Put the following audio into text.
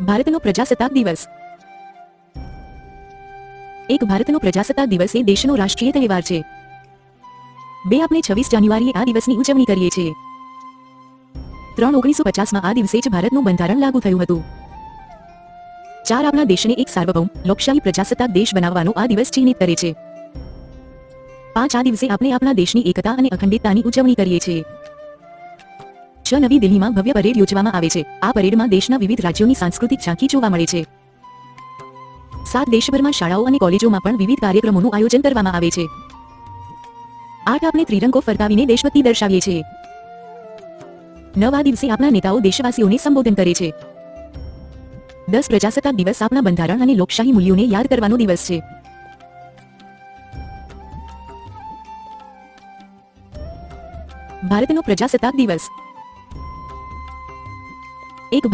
ભારતનો પ્રજાસત્તાક દિવસ. એક ભારતનો પ્રજાસત્તાક દિવસ એ દેશનો રાષ્ટ્રીય તહેવાર છે. બે આપણે છવ્વીસ જાન્યુઆરીએ આ દિવસની ઉજવણી કરીએ છીએ. ત્રણ ઓગણીસો પચાસમાં આ દિવસે જ ભારતનું બંધારણ લાગુ થયું હતું. ચાર આપણા દેશને એક સાર્વભૌમ, લોકશાહી પ્રજાસત્તાક દેશ બનાવવાનો આ દિવસ ચિહ્નિત કરે છે. પાંચ આ દિવસે આપણે આપણા દેશની એકતા અને અખંડિતતાની ઉજવણી કરીએ છીએ. છ નવી દિલ્હીમાં ભવ્ય પરેડ યોજવામાં આવે છે. આ પરેડમાં દેશના વિવિધ રાજ્યોની સાંસ્કૃતિક ઝાંખી જોવા મળે છે. સાત દેશભરમાં શાળાઓ અને કોલેજોમાં પણ વિવિધ કાર્યક્રમોનું આયોજન કરવામાં આવે છે. આઠ આપણે ત્રિરંગો ફરકાવીને દેશભક્તિ દર્શાવીએ છીએ. નવ દિવસે આપણા નેતાઓ દેશવાસીઓને સંબોધન કરે છે. દસ પ્રજાસત્તાક દિવસ આપણા બંધારણ અને લોકશાહી મૂલ્યોને યાદ કરવાનો દિવસ છે. ભારતનો પ્રજાસત્તાક દિવસ. એક ભારત